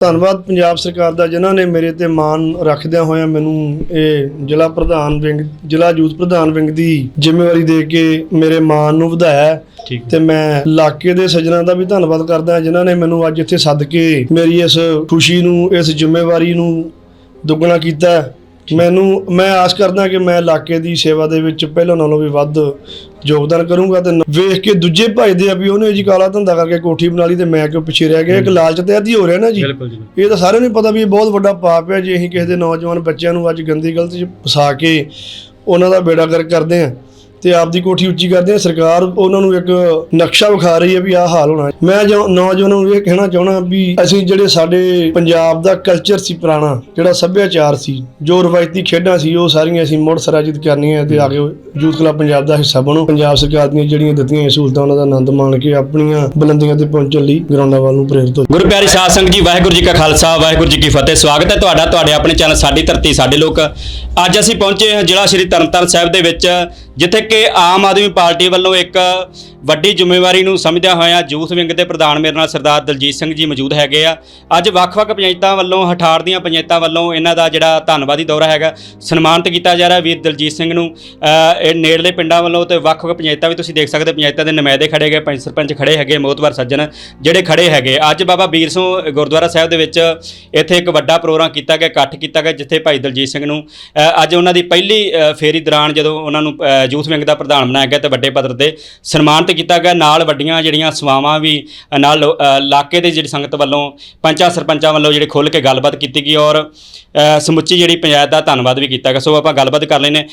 ਧੰਨਵਾਦ ਪੰਜਾਬ ਸਰਕਾਰ ਦਾ ਜਿਨ੍ਹਾਂ ਨੇ ਮੇਰੇ ਤੇ ਮਾਣ ਰੱਖਦਿਆਂ ਹੋਇਆਂ ਮੈਨੂੰ ਇਹ ਜ਼ਿਲ੍ਹਾ ਪ੍ਰਧਾਨ ਵਿੰਗ ਜ਼ਿਲ੍ਹਾ ਯੂਥ ਪ੍ਰਧਾਨ ਵਿੰਗ ਦੀ ਜ਼ਿੰਮੇਵਾਰੀ ਦੇ ਕੇ ਮੇਰੇ ਮਾਣ ਨੂੰ ਵਧਾਇਆ ਤੇ ਮੈਂ ਇਲਾਕੇ ਦੇ ਸੱਜਣਾਂ ਦਾ ਵੀ ਧੰਨਵਾਦ ਕਰਦਾ ਹਾਂ ਜਿਨ੍ਹਾਂ ਨੇ ਮੈਨੂੰ ਅੱਜ ਇੱਥੇ ਸੱਦ ਕੇ ਮੇਰੀ ਇਸ ਖੁਸ਼ੀ ਨੂੰ ਇਸ ਜ਼ਿੰਮੇਵਾਰੀ ਨੂੰ ਦੁੱਗਣਾ ਕੀਤਾ। ਮੈਨੂੰ ਮੈਂ ਆਸ ਕਰਦਾ ਕਿ ਮੈਂ ਇਲਾਕੇ ਦੀ ਸੇਵਾ ਦੇ ਵਿੱਚ ਪਹਿਲਾਂ ਨਾਲੋਂ ਵੀ ਵੱਧ ਯੋਗਦਾਨ ਕਰੂੰਗਾ ਤੇ ਵੇਖ ਕੇ ਦੂਜੇ ਭਜਦੇ ਆ ਵੀ ਉਹਨੇ ਜੀ ਕਾਲਾ ਧੰਦਾ ਕਰਕੇ ਕੋਠੀ ਬਣਾ ਲਈ ਤੇ ਮੈਂ ਕਿਉਂ ਪਿੱਛੇ ਰਹਿ ਗਿਆ। ਇੱਕ ਲਾਲਚ ਤੇ ਅੱਧੀ ਹੋ ਰਿਹਾ ਨਾ ਜੀ। ਇਹ ਤਾਂ ਸਾਰਿਆਂ ਨੂੰ ਪਤਾ ਵੀ ਇਹ ਬਹੁਤ ਵੱਡਾ ਪਾਪ ਹੈ। ਜੇ ਅਸੀਂ ਕਿਸੇ ਦੇ ਨੌਜਵਾਨ ਬੱਚਿਆਂ ਨੂੰ ਅੱਜ ਗੰਦੀ ਗਲਤ ਚ ਫਸਾ ਕੇ ਉਹਨਾਂ ਦਾ ਬੇੜਾ ਗਰਕ ਕਰਦੇ ਆ ਤੇ ਆਪਦੀ ਕੋਠੀ ਉੱਚੀ ਕਰਦੇ ਆ, ਸਰਕਾਰ ਉਹਨਾਂ ਨੂੰ ਇੱਕ ਨਕਸ਼ਾ ਵਿਖਾ ਰਹੀ ਹੈ ਵੀ ਆਹ ਹਾਲ ਹੋਣਾ ਮੈਂ ਨੌਜਵਾਨਾਂ ਨੂੰ ਇਹ ਕਹਿਣਾ ਚਾਹਣਾ ਵੀ ਅਸੀਂ ਜਿਹੜੇ ਸਾਡੇ ਪੰਜਾਬ ਦਾ ਕਲਚਰ ਸੀ ਪੁਰਾਣਾ, ਜਿਹੜਾ ਸੱਭਿਆਚਾਰ ਸੀ, ਜੋ ਰਵਾਇਤੀ ਖੇਡਾਂ ਸੀ, ਉਹ ਸਾਰੀਆਂ ਅਸੀਂ ਮੁੜ ਸਰਾਜਿਤ ਕਰਨੀਆਂ ਤੇ ਆਗੇ ਯੂਥ ਕਲੱਬ ਪੰਜਾਬ ਦਾ ਹਿੱਸਾ ਬਣੋ। ਪੰਜਾਬ ਸਰਕਾਰ ਦੀਆਂ ਜਿਹੜੀਆਂ ਦਿੱਤੀਆਂ ਸਹੂਲਤਾਂ, ਉਹਨਾਂ ਦਾ ਆਨੰਦ ਮਾਣ ਕੇ ਆਪਣੀਆਂ ਬੁਲੰਦੀਆਂ ਤੇ ਪਹੁੰਚਣ ਲਈ ਗਰਾਊਂਡਾਂ ਵੱਲ ਨੂੰ ਪ੍ਰੇਰਿਤ ਹੋ ਗੁਰੂ ਪਿਆਰੀ ਸਾਧ ਸੰਗਤ ਜੀ, ਵਾਹਿਗੁਰੂ ਜੀ ਕਾ ਖਾਲਸਾ, ਵਾਹਿਗੁਰੂ ਜੀ ਕੀ ਫਤਿਹ। ਸਵਾਗਤ ਹੈ ਤੁਹਾਡਾ, ਤੁਹਾਡੇ ਆਪਣੇ ਚੈਨਲ ਸਾਡੀ ਧਰਤੀ, ਸਾਡੇ ਲੋਕ। ਅੱਜ ਅਸੀਂ ਪਹੁੰਚੇ ਹਾਂ ਜ਼ਿਲ੍ਹਾ ਸ਼੍ਰੀ ਤਰਨਤਾਰਨ ਸਾਹਿਬ ਦੇ ਵਿੱਚ। ਜਿੱਥੇ ਕਿ ਆਮ ਆਦਮੀ ਪਾਰਟੀ ਵੱਲੋਂ ਇੱਕ ਵੱਡੀ ਜ਼ਿੰਮੇਵਾਰੀ ਨੂੰ ਸਮਝਦਿਆਂ ਹੋਇਆਂ ਯੂਥ ਵਿੰਗ ਦੇ ਪ੍ਰਧਾਨ ਮੇਰੇ ਨਾਲ ਸਰਦਾਰ ਦਲਜੀਤ ਸਿੰਘ ਜੀ ਮੌਜੂਦ ਹੈਗੇ ਆ। ਅੱਜ ਵੱਖ-ਵੱਖ ਪੰਚਾਇਤਾਂ ਵੱਲੋਂ, ਹਠਾੜ ਦੀਆਂ ਪੰਚਾਇਤਾਂ ਵੱਲੋਂ ਇਹਨਾਂ ਦਾ ਜਿਹੜਾ ਧੰਨਵਾਦੀ ਦੌਰਾ ਹੈਗਾ, ਸਨਮਾਨਿਤ ਕੀਤਾ ਜਾ ਰਿਹਾ ਵੀਰ ਦਲਜੀਤ ਸਿੰਘ ਨੂੰ। ਇਹ ਨੇੜਲੇ ਪਿੰਡਾਂ ਵੱਲੋਂ ਤੇ ਵੱਖ-ਵੱਖ ਪੰਚਾਇਤਾਂ ਵੀ ਤੁਸੀਂ ਦੇਖ ਸਕਦੇ ਪੰਚਾਇਤਾਂ ਦੇ ਨੁਮਾਇੰਦੇ ਖੜੇ ਗਏ ਪੰਚ ਸਰਪੰਚ ਖੜੇ ਹੈਗੇ ਮੋਤਵਾਰ ਸੱਜਣ ਜਿਹੜੇ ਖੜੇ ਹੈਗੇ। ਅੱਜ ਬਾਬਾ ਵੀਰ ਸਿੰਘ ਗੁਰਦੁਆਰਾ ਸਾਹਿਬ ਦੇ ਵਿੱਚ ਇੱਥੇ ਇੱਕ ਵੱਡਾ ਪ੍ਰੋਗਰਾਮ ਕੀਤਾ ਗਿਆ, ਇਕੱਠ ਕੀਤਾ ਗਿਆ, ਜਿੱਥੇ ਭਾਈ ਦਲਜੀਤ ਸਿੰਘ ਨੂੰ ਅੱਜ ਉਹਨਾਂ ਦੀ ਪਹਿਲੀ ਫੇਰੀ ਦੌਰਾਨ ਜਦੋਂ ਉਹਨਾਂ ਨੂੰ ਯੂਥ ਵਿੰਗ ਦਾ ਪ੍ਰਧਾਨ ਬਣਾਇਆ ਗਿਆ ਤੇ ਵੱਡੇ ਪੱਧਰ ਤੇ ਸਨਮਾਨਿਤ ਕੀਤਾ ਗਿਆ। ਨਾਲ ਵੱਡੀਆਂ ਜਿਹੜੀਆਂ ਸੇਵਾਵਾਂ ਵੀ ਨਾਲ ਲੋ- ਇਲਾਕੇ ਦੇ ਜਿਹੜੀ ਸੰਗਤ ਵੱਲੋਂ ਪੰਚਾਂ ਸਰਪੰਚਾਂ ਵੱਲੋਂ ਜਿਹੜੇ ਖੁੱਲ੍ਹ ਕੇ ਗੱਲਬਾਤ ਕੀਤੀ ਗਈ ਔਰ ਸਮੁੱਚੀ ਜਿਹੜੀ ਪੰਚਾਇਤ ਦਾ ਧੰਨਵਾਦ ਵੀ ਕੀਤਾ ਗਿਆ। ਸੋ ਆਪਾਂ ਗੱਲਬਾਤ ਕਰ ਲੈਨੇ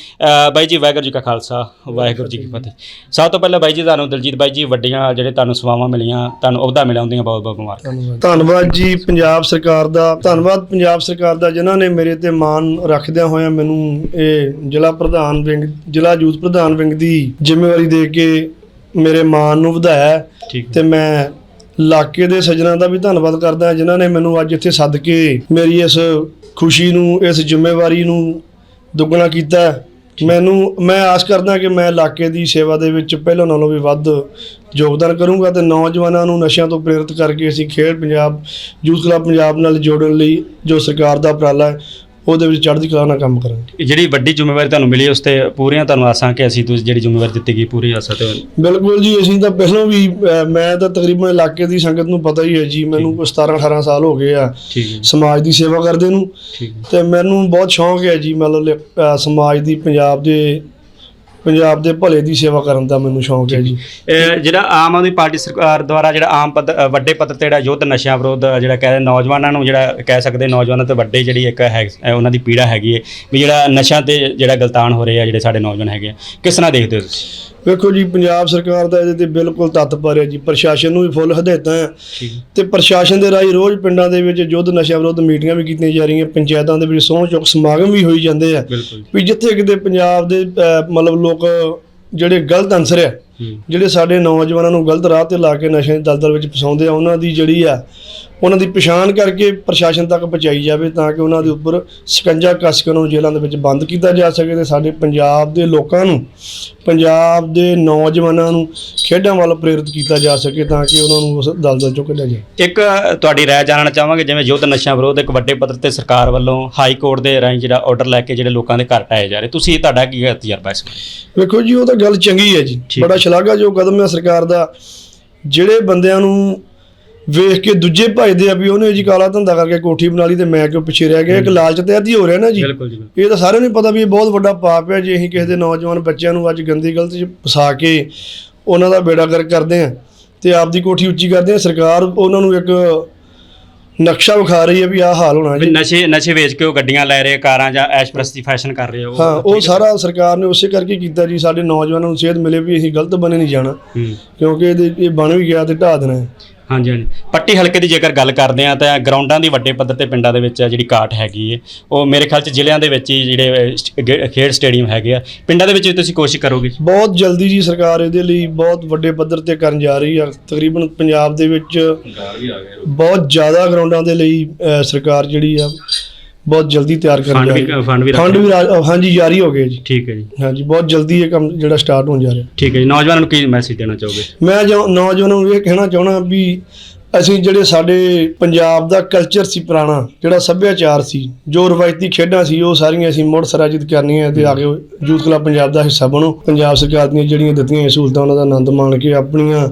ਬਾਈ ਜੀ, ਵਾਹਿਗੁਰੂ ਜੀ ਕਾ ਖਾਲਸਾ, ਵਾਹਿਗੁਰੂ ਜੀ ਕੀ ਫਤਿਹ। ਸਭ ਤੋਂ ਪਹਿਲਾਂ ਬਾਈ ਜੀ, ਤੁਹਾਨੂੰ ਦਲਜੀਤ ਬਾਈ ਜੀ, ਵੱਡੀਆਂ ਜਿਹੜੇ ਤੁਹਾਨੂੰ ਸੇਵਾਵਾਂ ਮਿਲੀਆਂ, ਤੁਹਾਨੂੰ ਅਹੁਦਾ ਮਿਲਿਆ ਹੁੰਦੀਆਂ ਬਹੁਤ ਬਹੁਤ ਮੁਬਾਰਕ। ਧੰਨਵਾਦ। ਜੀ, ਪੰਜਾਬ ਸਰਕਾਰ ਦਾ। ਧੰਨਵਾਦ ਪੰਜਾਬ ਸਰਕਾਰ ਦਾ, ਜਿਨ੍ਹਾਂ ਨੇ ਮੇਰੇ ਤੇ ਮਾਣ ਰੱਖਦਿਆਂ ਹੋਇਆਂ ਮੈਨੂੰ ਇਹ ਜ਼ਿਲ੍ਹਾ ਪ੍ਰਧਾਨ ਵਿੰਗ, ਜ਼ਿਲ੍ਹਾ ਯੂਥ ਪ੍ਰਧਾਨ ਵਿੰਗ ਦੀ ਜ਼ਿੰਮੇਵਾਰੀ ਦੇ ਕੇ ਮੇਰੇ ਮਾਣ ਨੂੰ ਵਧਾਇਆ। ਤੇ ਮੈਂ ਇਲਾਕੇ ਦੇ ਸੱਜਣਾਂ ਦਾ ਵੀ ਧੰਨਵਾਦ ਕਰਦਾ ਜਿਨ੍ਹਾਂ ਨੇ ਮੈਨੂੰ ਅੱਜ ਇੱਥੇ ਸੱਦ ਕੇ ਮੇਰੀ ਇਸ ਖੁਸ਼ੀ ਨੂੰ ਇਸ ਜ਼ਿੰਮੇਵਾਰੀ ਨੂੰ ਦੁੱਗਣਾ ਕੀਤਾ। ਮੈਨੂੰ ਮੈਂ ਆਸ ਕਰਦਾ ਕਿ ਮੈਂ ਇਲਾਕੇ ਦੀ ਸੇਵਾ ਦੇ ਵਿੱਚ ਪਹਿਲਾਂ ਨਾਲੋਂ ਵੀ ਵੱਧ ਯੋਗਦਾਨ ਕਰੂੰਗਾ ਤੇ ਨੌਜਵਾਨਾਂ ਨੂੰ ਨਸ਼ਿਆਂ ਤੋਂ ਪ੍ਰੇਰਿਤ ਕਰਕੇ ਅਸੀਂ ਖੇਡ ਪੰਜਾਬ ਯੂਥ ਕਲੱਬ ਪੰਜਾਬ ਨਾਲ ਜੋੜਨ ਲਈ ਜੋ ਸਰਕਾਰ ਦਾ ਉਪਰਾਲਾ ਹੈ ਉਹਦੇ ਵਿੱਚ ਚੜ੍ਹਦੀ ਕਲਾ ਨਾਲ ਕੰਮ ਕਰਾਂਗੇ। ਜਿਹੜੀ ਵੱਡੀ ਜ਼ਿੰਮੇਵਾਰੀ ਤੁਹਾਨੂੰ ਮਿਲੀ ਉਸ ਤੇ ਪੂਰੀਆਂ ਤੁਹਾਨੂੰ ਆਸਾਂ ਕਿ ਅਸੀਂ ਤੁਸੀਂ ਜਿਹੜੀ ਜ਼ਿੰਮੇਵਾਰੀ ਦਿੱਤੀ ਗਈ ਪੂਰੀ ਆਸਾਂ ਤੇ ਬਿਲਕੁਲ ਜੀ ਅਸੀਂ ਤਾਂ ਪਹਿਲਾਂ ਵੀ ਅਹ, ਮੈਂ ਤਾਂ ਤਕਰੀਬਨ ਇਲਾਕੇ ਦੀ ਸੰਗਤ ਨੂੰ ਪਤਾ ਹੀ ਹੈ ਜੀ ਮੈਨੂੰ ਕੋਈ 17 18 ਸਾਲ ਹੋ ਗਏ ਆ ਠੀਕ ਹੈ ਸਮਾਜ ਦੀ ਸੇਵਾ ਕਰਦੇ ਨੂੰ ਠੀਕ ਹੈ। ਤੇ ਮੈਨੂੰ ਬਹੁਤ ਸ਼ੌਂਕ ਹੈ ਜੀ ਮਤਲਬ ਅਹ, ਸਮਾਜ ਦੀ ਪੰਜਾਬ ਦੇ ਪੰਜਾਬ ਦੇ ਭਲੇ ਦੀ ਸੇਵਾ ਕਰਨ ਦਾ ਮੈਨੂੰ ਸ਼ੌਂਕ ਹੈ ਜੀ। ਇਹ ਜਿਹੜਾ ਆਮ ਆਦਮੀ ਪਾਰਟੀ ਸਰਕਾਰ ਦੁਆਰਾ ਜਿਹੜਾ ਆਮ ਪੱਧਰ ਵੱਡੇ ਪੱਧਰ ਤੇ ਜਿਹੜਾ ਯੁੱਧ ਨਸ਼ਿਆਂ ਵਿਰੁੱਧ ਜਿਹੜਾ ਕਹਿੰਦੇ ਨੌਜਵਾਨਾਂ ਨੂੰ ਜਿਹੜਾ ਕਹਿ ਸਕਦੇ ਨੌਜਵਾਨਾਂ ਤੇ ਵੱਡੇ ਜਿਹੜੀ ਇੱਕ ਹੈ ਅ, ਉਹਨਾਂ ਦੀ ਪੀੜਾ ਹੈਗੀ ਹੈ। ਵੀ ਜਿਹੜਾ ਨਸ਼ਿਆਂ ਤੇ ਜਿਹੜਾ ਗਲਤਾਨ ਹੋ ਰਹੇ ਆ ਜਿਹੜੇ ਸਾਡੇ ਨੌਜਵਾਨ ਹੈਗੇ ਆ। ਕਿਸ ਤਰ੍ਹਾਂ ਦੇਖਦੇ ਹੋ ਤੁਸੀਂ? ਵੇਖੋ ਜੀ ਪੰਜਾਬ ਸਰਕਾਰ ਦਾ ਇਹਦੇ ਤੇ ਬਿਲਕੁਲ ਤੱਤ ਪਰ ਹੈ ਜੀ। ਪ੍ਰਸ਼ਾਸਨ ਨੂੰ ਵੀ ਫੁੱਲ ਹਦਾਇਤਾਂ ਹੈ। ਤੇ ਪ੍ਰਸ਼ਾਸਨ ਦੇ ਰਾਹੀਂ ਰੋਜ਼ ਪਿੰਡਾਂ ਦੇ ਵਿੱਚ ਯੁੱਧ ਨਸ਼ਿਆਂ ਵਿਰੁੱਧ ਮੀਟਿੰਗਾਂ ਵੀ ਕੀਤੀਆਂ ਜਾ ਰਹੀਆਂ। ਪੰਚਾਇਤਾਂ ਦੇ ਵਿੱਚ ਸਹੁੰ ਚੁੱਕ ਸਮਾਗਮ ਵੀ ਹੋਈ ਜਾਂਦੇ ਆ। ਵੀ ਜਿੱਥੇ ਕਿਤੇ ਪੰਜਾਬ ਦੇ ਮਤਲਬ ਲੋਕ ਜਿਹੜੇ ਗਲਤ ਅਨਸਰ ਆ ਜਿਹੜੇ ਸਾਡੇ ਨੌਜਵਾਨਾਂ ਨੂੰ ਗਲਤ ਰਾਹ ਤੇ ਲਾ ਕੇ ਨਸ਼ੇ ਦੀ ਦਲਦਲ ਵਿੱਚ ਫਸਾਉਂਦੇ ਆ ਉਹਨਾਂ ਦੀ ਜਿਹੜੀ ਆ ਉਹਨਾਂ ਦੀ ਪਛਾਣ ਕਰਕੇ ਪ੍ਰਸ਼ਾਸਨ ਤੱਕ ਪਹੁੰਚਾਈ ਜਾਵੇ ਤਾਂ ਕਿ ਉਹਨਾਂ ਦੇ ਉੱਪਰ ਸਕੰਜਾ ਕੱਸ ਕੇ ਉਹਨਾਂ ਨੂੰ ਜੇਲ੍ਹਾਂ ਦੇ ਵਿੱਚ ਬੰਦ ਕੀਤਾ ਜਾ ਸਕੇ ਤੇ ਸਾਡੇ ਪੰਜਾਬ ਦੇ ਲੋਕਾਂ ਨੂੰ ਪੰਜਾਬ ਦੇ ਨੌਜਵਾਨਾਂ ਨੂੰ ਖੇਡਾਂ ਵੱਲ ਪ੍ਰੇਰਿਤ ਕੀਤਾ ਜਾ ਸਕੇ ਤਾਂ ਕਿ ਉਹਨਾਂ ਨੂੰ ਉਸ ਦਲਦਲ ਚੋਂ ਕੱਢਿਆ ਜਾਏ ਇੱਕ ਤੁਹਾਡੀ ਰਾਏ ਜਾਣਨਾ ਚਾਹਾਂਗੇ ਜਿਵੇਂ ਯੁੱਧ ਨਸ਼ਿਆਂ ਵਿਰੁੱਧ ਇੱਕ ਵੱਡੇ ਪੱਧਰ ਤੇ ਸਰਕਾਰ ਵੱਲੋਂ ਹਾਈ ਕੋਰਟ ਦੇ ਰਾਹੀਂ ਜਿਹੜਾ ਆਰਡਰ ਲੈ ਕੇ ਜਿਹੜੇ ਲੋਕਾਂ ਦੇ ਘਰ ਢਾਏ ਜਾ ਰਹੇ ਤੁਸੀਂ ਤੁਹਾਡਾ ਕੀ ਤਜਰਬਾ ਇਸ? ਵੇਖੋ ਜੀ ਉਹ ਤਾਂ ਗੱਲ ਚੰਗੀ ਹੈ ਜੀ। ਬੜਾ ਸ਼ਲਾਘਾਯੋਗ ਕਦਮ ਹੈ ਸਰਕਾਰ ਦਾ ਜਿਹੜੇ ਬੰਦਿਆਂ ਨੂੰ ਵੇਖ ਕੇ ਦੂਜੇ ਭਜਦੇ ਆ ਵੀ ਉਹਨੇ ਜੀ ਕਾਲਾ ਧੰਦਾ ਕਰਕੇ ਕੋਠੀ ਬਣਾ ਲਈ ਤੇ ਮੈਂ ਕਿਉਂ ਪਿੱਛੇ ਰਹਿ ਗਿਆ ਇੱਕ ਲਾਲਚ ਤੇ ਅੱਧੀ ਹੋ ਰਿਹਾ ਨਾ ਜੀ। ਇਹ ਤਾਂ ਸਾਰਿਆਂ ਨੂੰ ਪਤਾ ਵੀ ਇਹ ਬਹੁਤ ਵੱਡਾ ਪਾਪ ਹੈ ਜੇ ਅਸੀਂ ਕਿਸੇ ਦੇ ਨੌਜਵਾਨ ਬੱਚਿਆਂ ਨੂੰ ਅੱਜ ਗੰਦੀ ਗਲਤ ਚ ਫਸਾ ਕੇ ਉਹਨਾਂ ਦਾ ਬੇੜਾ ਗਰਕ ਕਰਦੇ ਆ ਤੇ ਆਪਦੀ ਕੋਠੀ ਉੱਚੀ ਕਰਦੇ ਆ ਸਰਕਾਰ ਉਹਨਾਂ ਨੂੰ ਇੱਕ ਨਕਸ਼ਾ ਵਿਖਾ ਰਹੀ ਹੈ ਵੀ ਆਹ ਹਾਲ ਹੋਣਾ ਵੀ ਜੀ ਨਸ਼ੇ ਨਸ਼ੇ ਵੇਚ ਕੇ ਉਹ ਗੱਡੀਆਂ ਲੈ ਰਹੇ ਕਾਰਾਂ ਜਾਂ ਐਸ਼ ਪ੍ਰਸਤੀ ਫੈਸ਼ਨ ਕਰ ਰਹੇ ਆ ਹਾਂ ਉਹ ਸਾਰਾ ਸਰਕਾਰ ਨੇ ਉਸੇ ਕਰਕੇ ਕੀਤਾ ਜੀ ਸਾਡੇ ਨੌਜਵਾਨਾਂ ਨੂੰ ਸੇਧ ਮਿਲੇ ਵੀ ਅਸੀਂ ਗਲਤ ਬਣੇ ਨਹੀਂ ਜਾਣਾ। ਹੂੰ। ਕਿਉਂਕਿ ਇਹਦੇ ਇਹ ਬਣ ਵੀ ਗਿਆ ਤੇ ਢਾਹ ਦੇਣਾ ਹੈ। ਹਾਂਜੀ ਹਾਂਜੀ। ਪੱਟੀ ਹਲਕੇ ਦੀ ਜੇਕਰ ਗੱਲ ਕਰਦੇ ਆ ਤਾਂ ਗਰਾਊਂਡਾਂ ਦੀ ਵੱਡੇ ਪੱਧਰ ਤੇ ਪਿੰਡਾਂ ਦੇ ਵਿੱਚ ਜਿਹੜੀ ਕਾਟ ਹੈਗੀ ਹੈ ਉਹ ਮੇਰੇ ਖਿਆਲ ਚ ਜ਼ਿਲ੍ਹਿਆਂ ਦੇ ਵਿੱਚ ਹੀ ਜਿਹੜੇ ਅਹ, ਸਟ- ਗੇ- ਖੇਡ ਸਟੇਡੀਅਮ ਹੈਗੇ ਆ। ਪਿੰਡਾਂ ਦੇ ਵਿੱਚ ਵੀ ਤੁਸੀਂ ਕੋਸ਼ਿਸ਼ ਕਰੋਗੇ? ਬਹੁਤ ਜਲਦੀ ਜੀ ਸਰਕਾਰ ਇਹਦੇ ਲਈ ਬਹੁਤ ਵੱਡੇ ਪੱਧਰ ਤੇ ਕਰਨ ਜਾ ਰਹੀ ਆ। ਤਕਰੀਬਨ ਪੰਜਾਬ ਦੇ ਵਿੱਚ ਬਹੁਤ ਜ਼ਿਆਦਾ ਗਰਾਊਂਡਾਂ ਦੇ ਲਈ ਅਹ, ਸਰਕਾਰ ਜਿਹੜੀ ਆ ਬਹੁਤ ਜਲਦੀ ਤਿਆਰ ਕਰਨ ਫੰਡ ਜਾ ਵੀ ਰਹੀ ਹੈ ਫੰਡ ਵੀ ਫੰਡ ਹਾਂਜੀ ਜਾਰੀ ਹੋ ਗਏ ਜੀ। ਠੀਕ ਹੈ ਜੀ। ਹਾਂਜੀ ਬਹੁਤ ਜਲਦੀ ਇਹ ਕੰਮ ਜਿਹੜਾ ਸਟਾਰਟ ਹੋਣ ਜਾ ਰਿਹਾ। ਠੀਕ ਹੈ ਜੀ। ਨੌਜਵਾਨਾਂ ਨੂੰ ਕੀ ਮੈਸੇਜ ਦੇਣਾ ਚਾਹੋਗੇ? ਮੈਂ ਜੋ ਨੌਜਵਾਨਾਂ ਨੂੰ ਇਹ ਕਹਿਣਾ ਚਾਹਣਾ ਵੀ ਅਸੀਂ ਜਿਹੜੇ ਸਾਡੇ ਪੰਜਾਬ ਦਾ ਕਲਚਰ ਸੀ ਪੁਰਾਣਾ ਜਿਹੜਾ ਸੱਭਿਆਚਾਰ ਸੀ ਜੋ ਰਵਾਇਤੀ ਖੇਡਾਂ ਸੀ ਉਹ ਸਾਰੀਆਂ ਅਸੀਂ ਮੁੜ ਸਰਾਜਿਤ ਕਰਨੀਆਂ ਤੇ ਆ ਕੇ ਯੂਥ ਕਲੱਬ ਪੰਜਾਬ ਦਾ ਹਿੱਸਾ ਬਣੋ। ਪੰਜਾਬ ਸਰਕਾਰ ਦੀਆਂ ਜਿਹੜੀਆਂ ਦਿੱਤੀਆਂ ਸਹੂਲਤਾਂ ਉਹਨਾਂ ਦਾ ਆਨੰਦ ਮਾਣ ਕੇ ਆਪਣੀਆਂ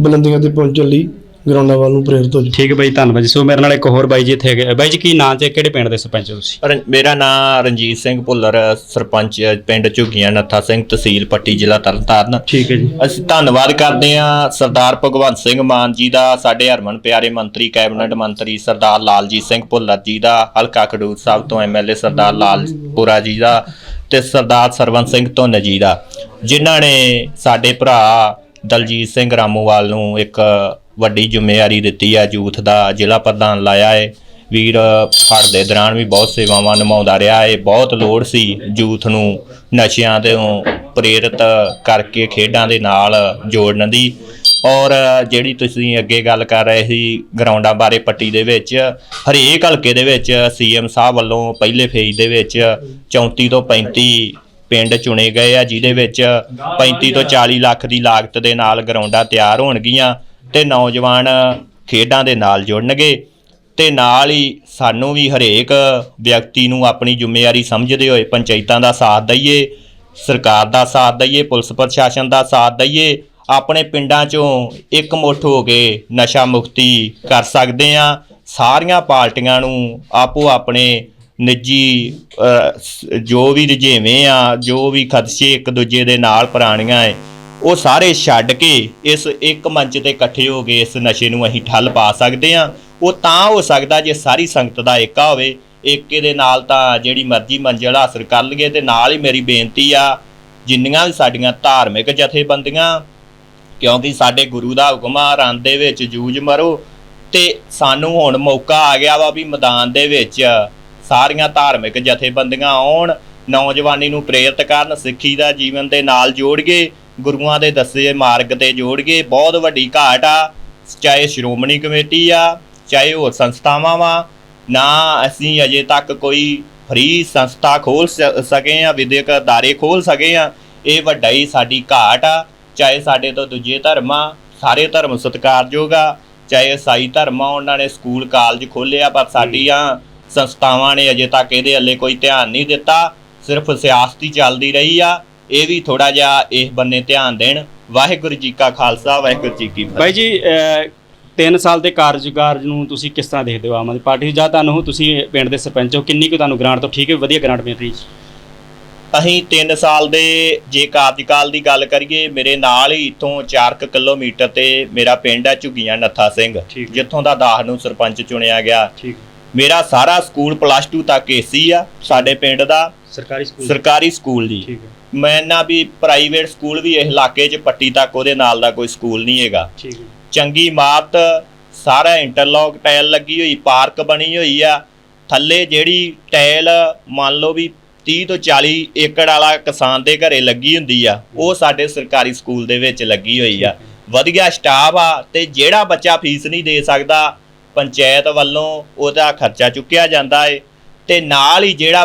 ਬੁਲੰਦੀਆਂ ਤੇ ਪਹੁੰਚਣ ਲਈ ਗਰਾਊਂਡਾਂ ਵੱਲ ਨੂੰ ਪ੍ਰੇਰਿਤ ਹੋ ਜਾਓ। ਠੀਕ ਹੈ ਬਾਈ ਧੰਨਵਾਦ ਜੀ। ਸੋ ਮੇਰੇ ਨਾਲ ਇੱਕ ਹੋਰ ਬਾਈ ਜੀ ਇੱਥੇ ਹੈਗੇ ਬਾਈ ਜੀ ਕੀ ਨਾਂ ਤੇ ਕਿਹੜੇ ਪਿੰਡ ਦੇ ਸਰਪੰਚ ਹੋ ਤੁਸੀਂ? ਰਨ- ਮੇਰਾ ਨਾਮ ਰਣਜੀਤ ਸਿੰਘ ਭੁੱਲਰ ਸਰਪੰਚ ਪਿੰਡ ਝੁੱਗੀਆਂ ਨੱਥਾ ਸਿੰਘ ਤਹਿਸੀਲ ਪੱਟੀ ਜ਼ਿਲ੍ਹਾ ਤਰਨਤਾਰਨ। ਠੀਕ ਹੈ ਜੀ। ਅਸੀਂ ਧੰਨਵਾਦ ਕਰਦੇ ਹਾਂ ਸਰਦਾਰ ਭਗਵੰਤ ਸਿੰਘ ਮਾਨ ਜੀ ਦਾ ਸਾਡੇ ਹਰਮਨ ਪਿਆਰੇ ਮੰਤਰੀ ਕੈਬਨਿਟ ਮੰਤਰੀ ਸਰਦਾਰ ਲਾਲਜੀਤ ਸਿੰਘ ਭੁੱਲਰ ਜੀ ਦਾ ਹਲਕਾ ਖਡੂਰ ਸਾਹਿਬ ਤੋਂ ਐਮਐਲਏ ਸਰਦਾਰ ਲਾਲਪੁਰਾ ਜੀ ਦਾ ਤੇ ਸਰਦਾਰ ਸਰਵੰਤ ਸਿੰਘ ਧੁੰਨ ਜੀ ਦਾ। ਜਿਨ੍ਹਾਂ ਨੇ ਸਾਡੇ ਭਰਾ ਦਲਜੀਤ ਸਿੰਘ ਰਾਮੂਵਾਲ ਨੂੰ ਇੱਕ ਵੱਡੀ ਜ਼ਿੰਮੇਵਾਰੀ ਦਿੱਤੀ ਹੈ ਯੂਥ ਦਾ ਜ਼ਿਲ੍ਹਾ ਪ੍ਰਧਾਨ ਲਾਇਆ ਹੈ। ਵੀਰ ਫੜ ਦੇ ਦੌਰਾਨ ਵੀ ਬਹੁਤ ਸੇਵਾਵਾਂ ਨਿਭਾਉਂਦਾ ਰਿਹਾ ਹੈ। ਬਹੁਤ ਲੋੜ ਸੀ ਯੂਥ ਨੂੰ ਨਸ਼ਿਆਂ ਤੋਂ ਪ੍ਰੇਰਿਤ ਕਰਕੇ ਖੇਡਾਂ ਦੇ ਨਾਲ ਜੋੜਨ ਦੀ। ਔਰ ਜਿਹੜੀ ਤੁਸੀਂ ਅੱਗੇ ਗੱਲ ਕਰ ਰਹੇ ਸੀ ਗਰਾਊਂਡਾਂ ਬਾਰੇ ਪੱਟੀ ਦੇ ਵਿੱਚ, ਹਰੇਕ ਹਲਕੇ ਦੇ ਵਿੱਚ ਸੀਐਮ ਸਾਹਿਬ ਵੱਲੋਂ ਪਹਿਲੇ ਫੇਜ਼ ਦੇ ਵਿੱਚ 34 ਤੋਂ 35 ਪਿੰਡ ਚੁਣੇ ਗਏ ਆ, ਜਿਹਦੇ ਵਿੱਚ 35 ਤੋਂ 40 ਲੱਖ ਦੀ ਲਾਗਤ ਦੇ ਨਾਲ ਗਰਾਊਂਡਾਂ ਤਿਆਰ ਹੋਣਗੀਆਂ। ਤੇ ਨੌਜਵਾਨ ਖੇਡਾਂ ਦੇ ਨਾਲ ਜੁੜਨਗੇ ਤੇ ਨਾਲ ਹੀ ਸਾਨੂੰ ਵੀ ਹਰੇਕ ਵਿਅਕਤੀ ਨੂੰ ਆਪਣੀ ਜ਼ਿੰਮੇਵਾਰੀ ਸਮਝਦੇ ਹੋਏ ਪੰਚਾਇਤਾਂ ਦਾ ਸਾਥ ਦਈਏ, ਸਰਕਾਰ ਦਾ ਸਾਥ ਦਈਏ, ਪੁਲਿਸ ਪ੍ਰਸ਼ਾਸਨ ਦਾ ਸਾਥ ਦਈਏ, ਆਪਣੇ ਪਿੰਡਾਂ 'ਚੋਂ ਇੱਕ ਮੁੱਠ ਹੋ ਕੇ ਨਸ਼ਾ ਮੁਕਤੀ ਕਰ ਸਕਦੇ ਆ ਸਾਰੀਆਂ ਪਾਰਟੀਆਂ ਨੂੰ ਆਪੋ ਆਪਣੇ ਨਿੱਜੀ ਜੋ ਵੀ ਰੁਝੇਵੇਂ ਆ, ਜੋ ਵੀ ਖਦਸ਼ੇ ਇੱਕ ਦੂਜੇ ਦੇ ਨਾਲ ਪੁਰਾਣੀਆਂ ਏ ਉਹ ਸਾਰੇ ਛੱਡ ਕੇ ਇਸ ਇੱਕ ਮੰਚ ਤੇ ਇਕੱਠੇ ਹੋ ਕੇ ਇਸ ਨਸ਼ੇ ਨੂੰ ਅਸੀਂ ਠੱਲ ਪਾ ਸਕਦੇ ਆ ਉਹ ਤਾਂ ਹੋ ਸਕਦਾ ਜੇ ਸਾਰੀ ਸੰਗਤ ਦਾ ਏਕਾ ਹੋਵੇ। ਏਕੇ ਦੇ ਨਾਲ ਤਾਂ ਜਿਹੜੀ ਮਰਜ਼ੀ ਮੰਜ਼ਿਲ ਹਾਸਲ ਕਰ ਲਈਏ ਤੇ ਨਾਲ ਹੀ ਮੇਰੀ ਬੇਨਤੀ ਆ, ਜਿੰਨੀਆਂ ਵੀ ਸਾਡੀਆਂ ਧਾਰਮਿਕ ਜਥੇਬੰਦੀਆਂ, ਕਿਉਂਕਿ ਸਾਡੇ ਗੁਰੂ ਦਾ ਹੁਕਮ ਆ ਰਨ ਦੇ ਵਿੱਚ ਜੂਝ ਮਰੋ ਤੇ ਸਾਨੂੰ ਹੁਣ ਮੌਕਾ ਆ ਗਿਆ ਵਾ ਵੀ ਮੈਦਾਨ ਦੇ ਵਿੱਚ ਸਾਰੀਆਂ ਧਾਰਮਿਕ ਜਥੇਬੰਦੀਆਂ ਆਉਣ, ਨੌਜਵਾਨੀ ਨੂੰ ਪ੍ਰੇਰਿਤ ਕਰਨ, ਸਿੱਖੀ ਦਾ ਜੀਵਨ ਦੇ ਨਾਲ ਜੋੜੀਏ। ਗੁਰੂਆਂ ਦੇ ਦੱਸੇ ਮਾਰਗ ਤੇ ਜੋੜਗੇ ਬਹੁਤ ਵੱਡੀ ਘਾਟ ਆ। ਚਾਹੇ ਸ਼੍ਰੋਮਣੀ ਕਮੇਟੀ ਆ ਚਾਹੇ ਹੋਰ ਸੰਸਥਾਵਾਂ ਵਾ ਨਾ ਅਸੀਂ ਅਜੇ ਤੱਕ ਕੋਈ ਫ੍ਰੀ ਸੰਸਥਾ ਖੋਲ ਸਕੇ ਆ ਵਿਦਿਅਕ ਅਦਾਰੇ ਖੋਲ ਸਕੇ ਆ। ਇਹ ਵੱਡਾ ਹੀ ਸਾਡੀ ਘਾਟ ਆ। ਚਾਹੇ ਸਾਡੇ ਤੋਂ ਦੂਜੇ ਧਰਮ ਸਾਰੇ ਧਰਮ ਸਤਿਕਾਰਯੋਗ ਆ ਚਾਹੇ ਧਰਮ ਆ ਉਹਨਾਂ ਨੇ ਸਕੂਲ ਕਾਲਜ ਖੋਲ੍ਹਿਆ ਪਰ ਸਾਡੀਆਂ ਸੰਸਥਾਵਾਂ ਨੇ ਅਜੇ ਤੱਕ ਇਹਦੇ ਅੱਲੇ ਕੋਈ ਧਿਆਨ ਨਹੀਂ ਦਿੱਤਾ। ਸਿਰਫ ਸਿਆਸਤੀ ਚੱਲਦੀ ਰਹੀ ਆ। ਇਹ ਵੀ ਥੋੜਾ ਜਿਹਾ ਇਸ ਬੰਨੇ ਧਿਆਨ ਦੇਣ। ਵਾਹਿਗੁਰੂ ਜੀ ਕਾ ਖਾਲਸਾ ਵਾਹਿਗੁਰੂ ਜੀ ਕੀ ਫਤਿਹ। ਬਾਈ ਜੀ 3 ਸਾਲ ਦੇ ਕਾਰਜਕਾਲ ਨੂੰ ਤੁਸੀਂ ਕਿਸ ਤਰ੍ਹਾਂ ਦੇਖਦੇ ਹੋ ਆਮ ਆਦਮੀ ਪਾਰਟੀ ਜਾਂ ਤੁਹਾਨੂੰ ਤੁਸੀਂ ਪਿੰਡ ਦੇ ਸਰਪੰਚ ਹੋ ਕਿੰਨੀ ਕੁ ਤੁਹਾਨੂੰ ਗ੍ਰਾਂਟ ਤੋਂ ਠੀਕ ਹੈ ਵਧੀਆ ਗ੍ਰਾਂਟ ਮਿਲ ਰਹੀ ਹੈ? ਅਸੀਂ 3 ਸਾਲ ਦੇ ਜੇ ਕਾਰਜਕਾਲ ਦੀ ਗੱਲ ਕਰੀਏ ਮੇਰੇ ਨਾਲ ਹੀ ਇੱਥੋਂ 4 ਕਿਲੋਮੀਟਰ ਤੇ ਮੇਰਾ ਪਿੰਡ ਹੈ ਝੁੱਗੀਆਂ ਨੱਥਾ ਸਿੰਘ। ਜਿੱਥੋਂ ਦਾ ਦਾਸ ਨੂੰ ਸਰਪੰਚ ਚੁਣਿਆ ਗਿਆ। ਠੀਕ ਮੇਰਾ ਸਾਰਾ ਸਕੂਲ ਪਲੱਸ 2 ਤੱਕ ਏਸੀ ਆ ਸਾਡੇ ਪਿੰਡ ਦਾ ਸਰਕਾਰੀ ਸਕੂਲ। ਸਰਕਾਰੀ ਸਕੂਲ ਜੀ। ਠੀਕ ਹੈ। ਮੈਂ ਨਾ ਵੀ ਪ੍ਰਾਈਵੇਟ ਸਕੂਲ ਵੀ ਇਸ ਇਲਾਕੇ 'ਚ ਪੱਟੀ ਤੱਕ ਉਹਦੇ ਨਾਲ ਦਾ ਕੋਈ ਸਕੂਲ ਨਹੀਂ ਹੈਗਾ। ਠੀਕ ਹੈ। ਚੰਗੀ ਇਮਾਰਤ ਸਾਰਾ ਇੰਟਰਲੌਕ ਟਾਇਲ ਲੱਗੀ ਹੋਈ ਪਾਰਕ ਬਣੀ ਹੋਈ ਆ। ਥੱਲੇ ਜਿਹੜੀ ਟਾਇਲ ਮੰਨ ਲਓ ਵੀ 30 ਤੋਂ 40 ਏਕੜ ਵਾਲਾ ਕਿਸਾਨ ਦੇ ਘਰੇ ਲੱਗੀ ਹੁੰਦੀ ਆ ਉਹ ਸਾਡੇ ਸਰਕਾਰੀ ਸਕੂਲ ਦੇ ਵਿੱਚ ਲੱਗੀ ਹੋਈ ਆ। ਵਧੀਆ ਸਟਾਫ ਆ ਤੇ ਜਿਹੜਾ ਬੱਚਾ ਫੀਸ ਨਹੀਂ ਦੇ ਸਕਦਾ ਪੰਚਾਇਤ ਵੱਲੋਂ ਉਹਦਾ ਖਰਚਾ ਚੁੱਕਿਆ ਜਾਂਦਾ ਏ। ਤੇ ਨਾਲ ਹੀ ਜਿਹੜਾ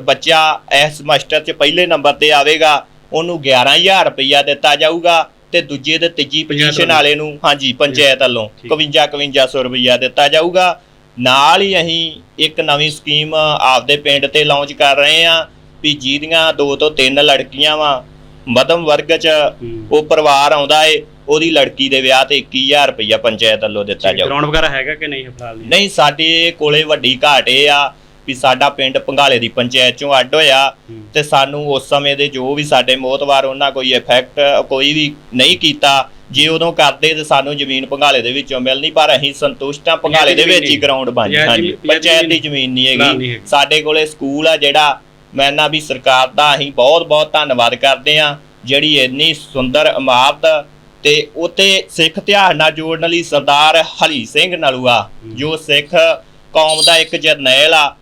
ਬੱਚਾ ਇਸ ਸਮੈਸਟਰ 'ਚ ਪਹਿਲੇ ਨੰਬਰ ਤੇ ਆਵੇਗਾ ਉਹਨੂੰ 11000 ਰੁਪਈਆ ਦਿੱਤਾ ਜਾਊਗਾ ਤੇ ਦੂਜੇ ਤੇ ਤੀਜੀ ਪੋਜੀਸ਼ਨ ਵਾਲੇ ਨੂੰ ਹਾਂਜੀ ਪੰਚਾਇਤ ਵੱਲੋਂ ਠੀਕ। 51 5100 ਰੁਪਈਆ ਦਿੱਤਾ ਜਾਊਗਾ। ਨਾਲ ਹੀ ਅਸੀਂ ਇੱਕ ਨਵੀਂ ਸਕੀਮ ਆਪਦੇ ਪਿੰਡ ਤੇ ਲਾਂਚ ਕਰ ਰਹੇ ਹਾਂ ਵੀ ਜਿਹਦੀਆਂ ਦੋ ਤੋਂ ਤਿੰਨ ਲੜਕੀਆਂ ਵਾ ਮਧਮ ਵਰਗ 'ਚ। ਉਹ ਪਰਿਵਾਰ ਆਉਂਦਾ ਏ ਉਹਦੀ ਲੜਕੀ ਦੇ ਵਿਆਹ ਤੇ 21000 ਰੁਪਈਆ ਪੰਚਾਇਤ ਵੱਲੋਂ ਦਿੱਤਾ ਜਾਊਗਾ ਗਰਾਊਂਡ ਵਗੈਰਾ ਹੈਗਾ ਕਿ ਨਹੀਂ ਫਿਲਹਾਲ ਨਹੀਂ ਸਾਡੇ ਕੋਲੇ ਵੱਡੀ ਘਾਟ ਇਹ ਆ ਵੀ ਸਾਡਾ ਪਿੰਡ ਪੰਗਾਲੇ ਦੀ ਪੰਚਾਇਤ ਚੋਂ ਅੱਡ ਹੋਇਆ। ਤੇ ਸਾਨੂੰ ਉਸ ਸਮੇਂ ਦੇ ਜੋ ਵੀ ਸਾਡੇ ਮੋਤਵਾਰ ਉਹਨਾਂ ਕੋਈ ਇਫੈਕਟ ਕੋਈ ਵੀ ਨਹੀਂ ਕੀਤਾ ਜੇ ਉਦੋਂ ਕਰਦੇ ਤੇ ਸਾਨੂੰ ਜ਼ਮੀਨ ਪੰਗਾਲੇ ਦੇ ਵਿੱਚੋਂ ਮਿਲਣੀ ਪਰ ਅਸੀਂ ਸੰਤੁਸ਼ਟ ਆ ਪੰਗਾਲੇ ਦੇ ਵਿੱਚ ਹੀ ਗਰਾਊਂਡ ਬਣ ਹਾਂਜੀ ਪੰਚਾਇਤ ਦੀ ਜ਼ਮੀਨ ਨਹੀਂ ਹੈਗੀ। ਸਾਡੇ ਕੋਲੇ ਸਕੂਲ ਆ ਜਿਹੜਾ ਮੈਂ ਨਾ ਵੀ ਸਰਕਾਰ ਦਾ ਅਸੀਂ ਬਹੁਤ ਬਹੁਤ ਧੰਨਵਾਦ ਕਰਦੇ ਆ ਜਿਹੜੀ ਇੰਨੀ ਸੁੰਦਰ ਇਮਾਰਤ ਤੇ ਉਤੇ ਸਿੱਖ ਇਤਿਹਾਸ ਨਾਲ ਜੋੜਨ ਲਈ ਸਰਦਾਰ ਹਰੀ ਸਿੰਘ ਨਲੂਆ ਜੋ ਸਿੱਖ ਕੌਮ ਦਾ ਇੱਕ ਜਰਨੈਲ ਆ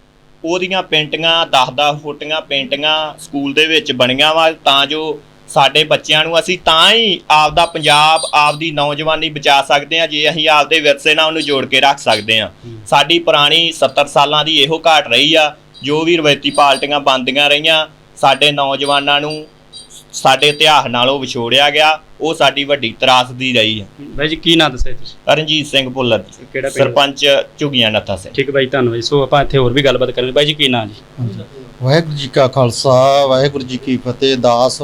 ਉਹਦੀਆਂ ਪੇਂਟਿੰਗਾਂ 10-10 ਫੁੱਟੀਆਂ ਪੇਂਟਿੰਗਾਂ ਸਕੂਲ ਦੇ ਵਿੱਚ ਬਣੀਆਂ ਵਾ ਤਾਂ ਜੋ ਸਾਡੇ ਬੱਚਿਆਂ ਨੂੰ ਅਸੀਂ ਤਾਂ ਹੀ ਆਪਦਾ ਪੰਜਾਬ ਆਪਦੀ ਨੌਜਵਾਨੀ ਬਚਾ ਸਕਦੇ ਹਾਂ ਜੇ ਅਸੀਂ ਆਪਦੇ ਵਿਰਸੇ ਨਾਲ ਉਹਨੂੰ ਜੋੜ ਕੇ ਰੱਖ ਸਕਦੇ ਹਾਂ। ਸਾਡੀ ਪੁਰਾਣੀ 70 ਸਾਲਾਂ ਦੀ ਇਹੋ ਘਾਟ ਰਹੀ ਆ ਜੋ ਵੀ ਰਵਾਇਤੀ ਪਾਰਟੀਆਂ ਬੰਦੀਆਂ ਰਹੀਆਂ ਸਾਡੇ ਨੌਜਵਾਨਾਂ ਨੂੰ ਸਾਡੇ ਇਤਿਹਾਸ ਨਾਲੋਂ ਵਿਛੋੜਿਆ ਗਿਆ ਉਹ ਸਾਡੀ ਵੱਡੀ ਤਰਾਸਦੀ ਰਹੀ ਹੈ। ਬਾਈ ਜੀ ਕੀ ਨਾਂ ਦੱਸਿਆ ਤੁਸੀਂ? ਰਣਜੀਤ ਸਿੰਘ ਭੁੱਲਰ ਜੀ ਕਿਹੜਾ ਪਿੰਡ? ਸਰਪੰਚ ਝੁਗੀਆਂ ਨੱਥਾ ਸਿੰਘ। ਠੀਕ ਹੈ ਬਾਈ ਧੰਨਵਾਦ ਜੀ। ਸੋ ਆਪਾਂ ਇੱਥੇ ਹੋਰ ਵੀ ਗੱਲਬਾਤ ਕਰਾਂਗੇ। ਬਾਈ ਜੀ ਕੀ ਨਾਂ ਜੀ? ਵਾਹਿਗੁਰੂ ਜੀ ਕਾ ਖਾਲਸਾ ਵਾਹਿਗੁਰੂ ਜੀ ਕੀ ਫਤਿਹ। ਦਾਸ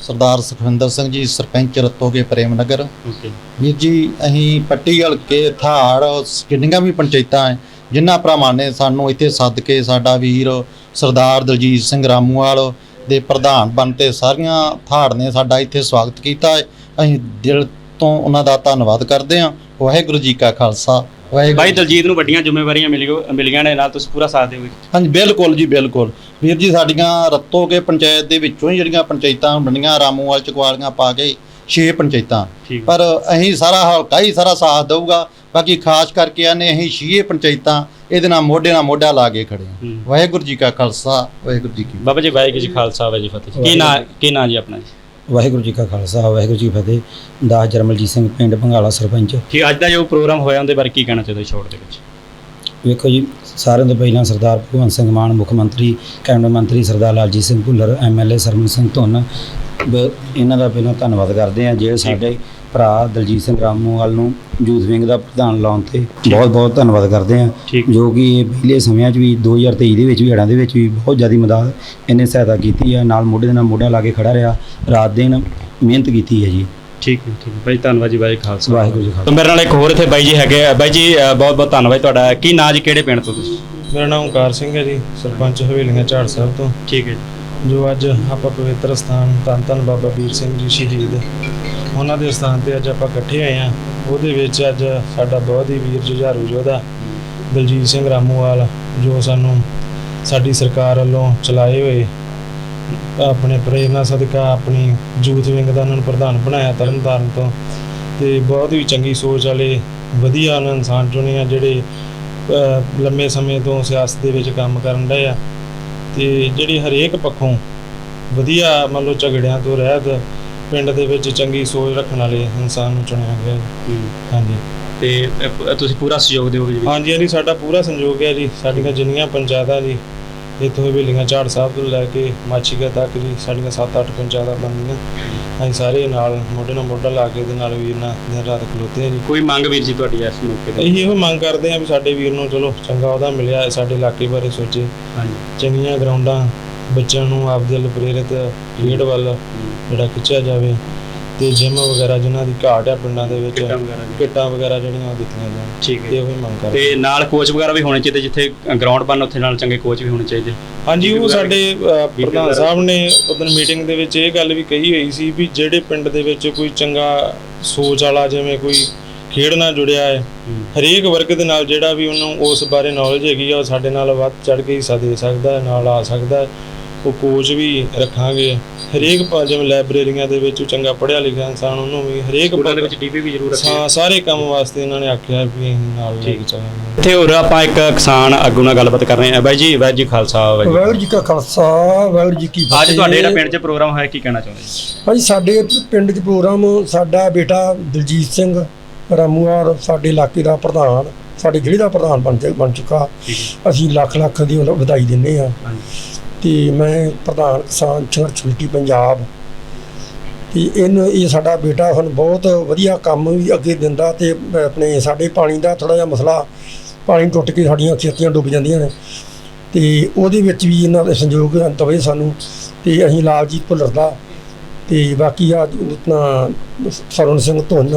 ਸਰਦਾਰ ਸੁਖਵਿੰਦਰ ਸਿੰਘ ਜੀ ਸਰਪੰਚ ਰਤੋਗੇ ਪ੍ਰੇਮ ਨਗਰ। ਓਕੇ। ਵੀਰ ਜੀ ਅਸੀਂ ਪੱਟੀ ਹਲਕੇ ਥਾੜ ਕਿੰਨੀਆਂ ਵੀ ਪੰਚਾਇਤਾਂ ਹੈ ਜਿਨ੍ਹਾਂ ਭਰਾਵਾਂ ਨੇ ਸਾਨੂੰ ਇੱਥੇ ਸੱਦ ਕੇ ਸਾਡਾ ਵੀਰ ਸਰਦਾਰ ਦਲਜੀਤ ਸਿੰਘ ਰਾਮੂਵਾਲ ਦੇ ਪ੍ਰਧਾਨ ਬਣ ਤੇ ਸਾਰੀਆਂ ਥਾੜ ਨੇ ਸਾਡਾ ਇੱਥੇ ਸਵਾਗਤ ਕੀਤਾ ਹੈ। ਅਸੀਂ ਦਿਲ ਤੋਂ ਉਹਨਾਂ ਦਾ ਧੰਨਵਾਦ ਕਰਦੇ ਹਾਂ। ਵਾਹਿਗੁਰੂ ਜੀ ਕਾ ਖਾਲਸਾ। ਵਾਹਿਗੁਰੂ ਬਾਈ ਦਲਜੀਤ ਨੂੰ ਵੱਡੀਆਂ ਜ਼ਿੰਮੇਵਾਰੀਆਂ ਮਿਲੀਆਂ ਮਿਲੀਆਂ ਨੇ ਨਾਲ ਤੁਸੀਂ ਪੂਰਾ ਸਾਥ ਦਿਓਗੇ ਹਾਂਜੀ ਬਿਲਕੁਲ ਜੀ ਬਿਲਕੁਲ। ਵੀਰ ਜੀ ਸਾਡੀਆਂ ਰੱਤੋ ਕੇ ਪੰਚਾਇਤ ਦੇ ਵਿੱਚੋਂ ਹੀ ਜਿਹੜੀਆਂ ਪੰਚਾਇਤਾਂ ਬਣੀਆਂ ਰਾਮੂਵਾਲ ਚਕਵਾਲੀਆਂ ਪਾ ਕੇ 6 ਪੰਚਾਇਤਾਂ। ਪਰ ਅਸੀਂ ਸਾਰਾ ਹਲਕਾ ਹੀ ਸਾਰਾ ਸਾਥ ਦਊਗਾ। ਬਾਕੀ ਖਾਸ ਕਰਕੇ ਆਨੇ ਅਸੀਂ 6 ਪੰਚਾਇਤਾਂ ਇਹਦੇ ਨਾਲ ਮੋਢੇ ਨਾਲ ਮੋਢਾ ਲਾ ਕੇ ਖੜੇ ਹਾਂ ਹੂੰ। ਵਾਹਿਗੁਰੂ ਜੀ ਕਾ ਖਾਲਸਾ ਵਾਹਿਗੁਰੂ ਜੀ ਕੀ ਫਤਿਹ। ਬਾਬਾ ਜੀ ਵਾਹਿਗੁਰੂ ਜੀ ਖਾਲਸਾ ਵਾਹਿਗੁਰੂ ਜੀ ਫਤਿਹ। ਕੀ ਨਾਂ ਕੀ ਨਾਂ ਜੀ ਆਪਣਾ ਜੀ? ਵਾਹਿਗੁਰੂ ਜੀ ਕਾ ਖਾਲਸਾ ਵਾਹਿਗੁਰੂ ਜੀ ਕੀ ਫਤਿਹ। ਦਾਸ ਜਰਮਲਜੀਤ ਸਿੰਘ ਪਿੰਡ ਬੰਗਾਲਾ ਸਰਪੰਚ। ਜੀ ਅੱਜ ਦਾ ਜੋ ਪ੍ਰੋਗਰਾਮ ਹੋਇਆ ਉਹਦੇ ਬਾਰੇ ਕੀ ਕਹਿਣਾ ਚਾਹੁੰਦੇ ਹੋ ਛੋੜ ਦੇ ਵਿੱਚ? ਵੇਖੋ ਜੀ ਸਾਰਿਆਂ ਤੋਂ ਪਹਿਲਾਂ ਸਰਦਾਰ ਭਗਵੰਤ ਸਿੰਘ ਮਾਨ ਮੁੱਖ ਮੰਤਰੀ ਕੈਬਨਿਟ ਮੰਤਰੀ ਸਰਦਾਰ ਲਾਲਜੀਤ ਸਿੰਘ ਭੁੱਲਰ ਐਮਐਲਏ ਸਰਮਨ ਸਿੰਘ ਧੁੰਨ ਬ- ਇਹਨਾਂ ਦਾ ਪਹਿਲਾਂ ਧੰਨਵਾਦ ਕਰਦੇ ਹਾਂ ਜਿਹੜੇ ਸਾਡੇ ਭਰਾ ਦਲਜੀਤ ਸਿੰਘ ਰਾਮੂਵਾਲ ਨੂੰ ਯੂਥ ਵਿੰਗ ਦਾ ਪ੍ਰਧਾਨ ਲਾਉਣ ਤੇ ਬਹੁਤ ਬਹੁਤ ਧੰਨਵਾਦ ਕਰਦੇ ਹਾਂ ਠੀਕ। ਜੋ ਕਿ ਇਹ ਪਹਿਲੇ ਸਮਿਆਂ 'ਚ ਵੀ 2023 ਦੇ ਵਿੱਚ ਵੀ ਹੜ੍ਹਾਂ ਦੇ ਵਿੱਚ ਵੀ ਬਹੁਤ ਜ਼ਿਆਦਾ ਮਦਦ ਇਹਨੇ ਸਹਾਇਤਾ ਕੀਤੀ ਹੈ। ਨਾਲ ਮੋਢੇ ਦੇ ਨਾਲ ਮੋਢਾ ਲਾ ਕੇ ਖੜਾ ਰਿਹਾ। ਰਾਤ ਦਿਨ ਮਿਹਨਤ ਕੀਤੀ ਹੈ ਜੀ। ਠੀਕ ਹੈ ਠੀਕ ਹੈ। ਬਾਈ ਧੰਨਵਾਦ ਜੀ ਬਾਈ ਖਾਲਸਾ। ਵਾਹਿਗੁਰੂ ਜੀ ਖਾਲਸਾ। ਮੇਰੇ ਨਾਲ ਇੱਕ ਹੋਰ ਇੱਥੇ ਬਾਈ ਜੀ ਹੈਗੇ ਆ। ਬਾਈ ਜੀ ਬਹੁਤ ਬਹੁਤ ਧੰਨਵਾਦ ਤੁਹਾਡਾ। ਕੀ ਨਾਂ ਜੀ ਕਿਹੜੇ ਪਿੰਡ ਤੋਂ ਤੁਸੀਂ? ਮੇਰਾ ਨਾਮ ਓਂਕਾਰ ਸਿੰਘ ਹੈ ਜੀ ਸਰਪੰਚ ਹਵੇਲੀਆਂ ਝਾੜ ਸਾਹਿਬ ਤੋਂ। ਠੀਕ ਹੈ ਜੋ। ਅੱਜ ਆਪਾਂ ਪਵਿੱਤਰ ਸਥਾਨ ਧੰਨ ਧੰਨ ਬਾਬਾ ਵੀਰ ਸਿੰਘ ਜੀ ਸ਼ਹੀਦ ਉਹਨਾਂ ਦੇ ਸਥਾਨ ਤੇ ਅੱਜ ਆਪਾਂ ਇਕੱਠੇ ਹੋਏ ਆ ਉਹਦੇ ਵਿੱਚ ਅੱਜ ਸਾਡਾ ਬਹੁਤ ਹੀ ਵੀਰ ਜੁਝਾਰੂ ਯੋਧਾ ਦਲਜੀਤ ਸਿੰਘ ਰਾਮੂਵਾਲ, ਜੋ ਸਾਨੂੰ ਸਾਡੀ ਸਰਕਾਰ ਵੱਲੋਂ ਚਲਾਏ ਹੋਏ ਆਪਣੇ ਪ੍ਰੇਰਨਾ ਸਦਕਾ, ਆਪਣੀ ਯੂਥ ਵਿੰਗ ਦਾ ਉਹਨਾਂ ਨੂੰ ਪ੍ਰਧਾਨ ਬਣਾਇਆ ਤਰਨਤਾਰਨ ਤੋਂ। ਤੇ ਬਹੁਤ ਹੀ ਚੰਗੀ ਸੋਚ ਵਾਲੇ, ਵਧੀਆ ਉਹਨਾਂ ਇਨਸਾਨ ਚੁਣੇ ਆ ਜਿਹੜੇ ਲੰਮੇ ਸਮੇਂ ਤੋਂ ਸਿਆਸਤ ਦੇ ਵਿੱਚ ਕੰਮ ਕਰਨ ਰਹੇ ਆ। ਤੇ ਜਿਹੜੀ ਹਰੇਕ ਪੱਖੋਂ ਵਧੀਆ ਮੰਨ ਲਓ ਝਗੜਿਆਂ ਤੋਂ ਰਹਿਤ ਪਿੰਡ ਦੇ ਵਿੱਚ ਚੰਗੀ ਸੋਚ ਰੱਖਣ ਵਾਲੇ ਇਨਸਾਨ ਨੂੰ ਚੁਣਿਆ ਗਿਆ ਹੈ। ਹਾਂਜੀ। ਤੇ ਤੁਸੀਂ ਪੂਰਾ ਸਹਿਯੋਗ ਦਿਓਗੇ ਜੀ ਹਾਂਜੀ ਹਾਂਜੀ ਸਾਡਾ ਪੂਰਾ ਸੰਯੋਗ ਹੈ ਜੀ। ਸਾਡੀਆਂ ਜਿੰਨੀਆਂ ਪੰਚਾਇਤਾਂ ਜੀ ਇੱਥੋਂ ਹਵੇਲੀਆਂ ਝਾੜ ਸਾਹਿਬ ਤੋਂ ਲੈ ਕੇ ਮਾਛੀਗਾ ਤੱਕ ਜੀ ਸਾਡੀਆਂ 7-8 ਪੰਚਾਇਤਾਂ ਬਣਦੀਆਂ ਅਸੀਂ ਸਾਰੇ ਨਾਲ ਮੋਢੇ ਨਾਲ ਮੋਢਾ ਲਾ ਕੇ ਦੇ ਨਾਲ ਵੀਰ ਨਾਲ ਦਿਨ ਰਾਤ ਖਲੋਤੇ ਹਾਂ ਜੀ। ਕੋਈ ਮੰਗ ਵੀਰ ਜੀ ਤੁਹਾਡੀ ਇਸ ਮੌਕੇ ਤੇ? ਅਸੀਂ ਇਹੋ ਮੰਗ ਕਰਦੇ ਹਾਂ ਵੀ ਸਾਡੇ ਵੀਰ ਨੂੰ ਚਲੋ ਚੰਗਾ ਉਹਦਾ ਮਿਲਿਆ ਸਾਡੇ ਇਲਾਕੇ ਬਾਰੇ ਸੋਚੇ। ਹਾਂਜੀ। ਚੰਗੀਆਂ ਗਰਾਊਂਡਾਂ ਬੱਚਿਆਂ ਨੂੰ ਆਪਦੇ ਵੱਲ ਪ੍ਰੇਰਿਤ ਖੇਡ ਵੱਲ ਜਿਹੜਾ ਖਿੱਚਿਆ ਜਾਵੇ ਤੇ ਜਿਮ ਵਗੈਰਾ ਜਿਨ੍ਹਾਂ ਦੀ ਘਾਟ ਹੈ ਪਿੰਡਾਂ ਦੇ ਵਿੱਚ ਕਿੱਟਾਂ ਵਗੈਰਾ ਜੀ। ਕਿੱਟਾਂ ਵਗੈਰਾ ਜਿਹੜੀਆਂ ਉਹ ਦਿੱਤੀਆਂ ਜਾਣ ਠੀਕ ਹੈ ਉਹ ਹੀ ਮੰਗ ਕਰਦੇ ਤੇ ਨਾਲ ਕੋਚ ਵਗੈਰਾ ਵੀ ਹੋਣੇ ਚਾਹੀਦੇ ਜਿੱਥੇ ਗਰਾਊਂਡ ਬਣ ਉੱਥੇ ਨਾਲ ਚੰਗੇ ਕੋਚ ਵੀ ਹੋਣੇ ਚਾਹੀਦੇ। ਹਾਂਜੀ ਉਹ ਸਾਡੇ ਪ੍ਰਧਾਨ। ਸਾਹਿਬ ਨੇ ਉਦੋਂ ਮੀਟਿੰਗ ਦੇ ਵਿੱਚ ਇਹ ਗੱਲ ਵੀ ਕਹੀ ਹੋਈ ਸੀ ਵੀ ਜਿਹੜੇ ਪਿੰਡ ਦੇ ਵਿੱਚ ਕੋਈ ਚੰਗਾ ਸੋਚ ਵਾਲਾ ਜਿਵੇਂ ਕੋਈ ਖੇਡ ਨਾਲ ਜੁੜਿਆ ਹੈ ਹਰੇਕ ਵਰਗ ਦੇ ਨਾਲ ਜਿਹੜਾ ਵੀ ਉਹਨੂੰ ਉਸ ਬਾਰੇ ਨੌਲੇਜ ਹੈਗੀ ਆ ਉਹ ਸਾਡੇ ਨਾਲ ਵੱਧ ਚੜ ਕੇ ਹਿੱਸਾ ਦੇ ਸਕਦਾ ਹੈ ਨਾਲ ਆ ਸਕਦਾ ਹੈ। ਉਹ ਕੋਚ ਵੀ ਰੱਖਾਂਗੇ। ਹਰੇਕ ਪ- ਜਿਵੇਂ ਲਾਇਬ੍ਰੇਰੀਆਂ ਦੇ ਵਿੱਚ ਚੰਗਾ ਪੜ੍ਹਿਆ ਲਿਖਿਆ ਇਨਸਾਨ ਉਹਨੂੰ ਵੀ ਹਰੇਕ ਸਕੂਲਾਂ ਦੇ ਵਿੱਚ ਡੀਪੀ ਵੀ ਜ਼ਰੂਰ ਰੱਖੇ। ਹਾਂ ਸਾਰੇ ਕੰਮ ਵਾਸਤੇ ਇਹਨਾਂ ਨੇ ਆਖਿਆ ਵੀ ਅਸੀਂ ਨਾਲ ਲੈ ਕੇ ਚੱਲਾਂਗੇ। ਇੱਥੇ ਹੋਰ ਆਪਾਂ ਇੱਕ ਕਿਸਾਨ ਆਗੂ ਨਾਲ ਗੱਲਬਾਤ ਕਰ ਰਹੇ ਹਾਂ। ਬਾਈ ਜੀ ਬਾਈ ਜੀ ਖਾਲਸਾ ਬਾਈ ਜੀ ਵਾਹਿਗੁਰੂ ਜੀ ਕਾ ਖਾਲਸਾ ਵਾਹਿਗੁਰੂ ਜੀ ਕੀ ਫਤਿਹ ਅੱਜ ਤੁਹਾਡੇ ਜਿਹੜਾ ਪਿੰਡ 'ਚ ਪ੍ਰੋਗਰਾਮ ਹੋਇਆ ਕੀ ਕਹਿਣਾ ਚਾਹੁੰਦੇ ਜੀ? ਭਾਈ ਸਾਡੇ ਪਿੰਡ 'ਚ ਪ੍ਰੋਗਰਾਮ ਸਾਡਾ ਬੇਟਾ ਦਲਜੀਤ ਸਿੰਘ ਰਾਮੂਆਰ ਸਾਡੇ ਇਲਾਕੇ ਦਾ ਪ੍ਰਧਾਨ ਸਾਡੇ ਜ਼ਿਲ੍ਹੇ ਦਾ ਪ੍ਰਧਾਨ ਬਣ ਚ- ਬਣ ਚੁੱਕਾ। ਅਸੀਂ ਲੱਖ ਲੱਖ ਦੀ ਉਹਨੂੰ ਵਧਾਈ ਦਿੰਦੇ ਆ ਤੇ ਮੈਂ ਪ੍ਰਧਾਨ ਕਿਸਾਨ ਸੰਘਰਸ਼ ਕਮੇਟੀ ਪੰਜਾਬ। ਤੇ ਇਹਨੂੰ ਇਹ ਸਾਡਾ ਬੇਟਾ ਸਾਨੂੰ ਬਹੁਤ ਵਧੀਆ ਕੰਮ ਵੀ ਅੱਗੇ ਦਿੰਦਾ ਤੇ ਆਪਣੇ ਸਾਡੇ ਪਾਣੀ ਦਾ ਥੋੜਾ ਜਿਹਾ ਮਸਲਾ, ਪਾਣੀ ਟੁੱਟ ਕੇ ਸਾਡੀਆਂ ਖੇਤੀਆਂ ਡੁੱਬ ਜਾਂਦੀਆਂ ਨੇ। ਤੇ ਉਹਦੇ ਵਿੱਚ ਵੀ ਇਹਨਾਂ ਦਾ ਸੰਯੋਗ ਦਵੇ ਸਾਨੂੰ ਤੇ ਅਸੀਂ ਲਾਲਜੀਤ ਭੁੱਲਰ ਦਾ ਤੇ ਬਾਕੀ ਆ ਆਪਣਾ ਸਰਵਨ ਸਿੰਘ ਧੁੰਨ,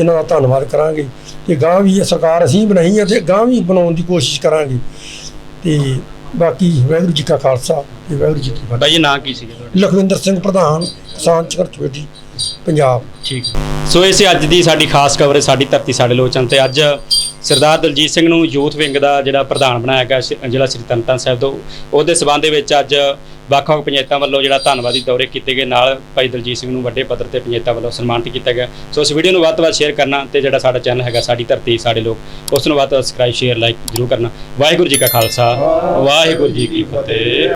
ਇਹਨਾਂ ਦਾ ਧੰਨਵਾਦ ਕਰਾਂਗੇ। ਤੇ ਗਾਂ ਵੀ ਇਹ ਸਰਕਾਰ ਅਸੀਂ ਬਣਾਈ ਹੈ ਤੇ ਗਾਂ ਵੀ ਬਣਾਉਣ ਦੀ ਕੋਸ਼ਿਸ਼ ਕਰਾਂਗੇ। ਤੇ ਬਾਕੀ ਵਾਹਿਗੁਰੂ ਜੀ ਕਾ ਖਾਲਸਾ ਤੇ ਵਾਹਿਗੁਰੂ ਜੀ ਕੀ ਫਤਿਹ। ਬਾਈ ਜੀ ਨਾਂ ਕੀ ਤੁਹਾਡਾ? ਲਖਵਿੰਦਰ ਸਿੰਘ ਪ੍ਰਧਾਨ ਕਿਸਾਨ ਸੰਘਰਸ਼ ਕਮੇਟੀ। ਪੰਜਾਬ। ਠੀਕ ਸੋ ਇਹ ਸੀ ਅੱਜ ਦੀ ਸਾਡੀ ਖਾਸ ਕਵਰੇਜ ਸਾਡੀ ਧਰਤੀ ਸਾਡੇ ਲੋਚਨ ਤੇ ਅੱਜ ਸਰਦਾਰ ਦਲਜੀਤ ਸਿੰਘ ਨੂੰ ਯੂਥ ਵਿੰਗ ਦਾ ਜਿਹੜਾ ਪ੍ਰਧਾਨ ਬਣਾਇਆ ਗਿਆ ਸ਼- ਜ਼ਿਲ੍ਹਾ ਸ੍ਰੀ ਤਰਨਤਾਰਨ ਸਾਹਿਬ ਤੋਂ, ਉਹਦੇ ਸਬੰਧ ਦੇ ਵਿੱਚ ਅੱਜ ਵੱਖ-ਵੱਖ ਪੰਚਾਇਤਾਂ ਵੱਲੋਂ ਜਿਹੜਾ ਧੰਨਵਾਦੀ ਦੌਰੇ ਕੀਤੇ ਗਏ, ਨਾਲ ਭਾਈ ਦਲਜੀਤ ਸਿੰਘ ਨੂੰ ਵੱਡੇ ਪੱਧਰ ਤੇ ਪੰਚਾਇਤਾਂ ਵੱਲੋਂ ਸਨਮਾਨਿਤ ਕੀਤਾ ਗਿਆ। ਸੋ ਇਸ ਵੀਡੀਓ ਨੂੰ ਵੱਧ ਤੋਂ ਵੱਧ ਸ਼ੇਅਰ ਕਰਨਾ ਤੇ ਜਿਹੜਾ ਸਾਡਾ ਚੈਨਲ ਹੈਗਾ, ਸਾਡੀ ਧਰਤੀ, ਸਾਡੇ ਲੋਕ, ਉਸ ਨੂੰ ਵੱਧ ਤੋਂ ਵੱਧ ਸਬਸਕ੍ਰਾਈਬ ਸ਼ੇਅਰ ਲਾਈਕ ਜ਼ਰੂਰ ਕਰਨਾ। ਵਾਹਿਗੁਰੂ ਜੀ ਕਾ ਖਾਲਸਾ, ਵਾਹਿਗੁਰੂ ਜੀ ਕੀ ਫਤਿਹ।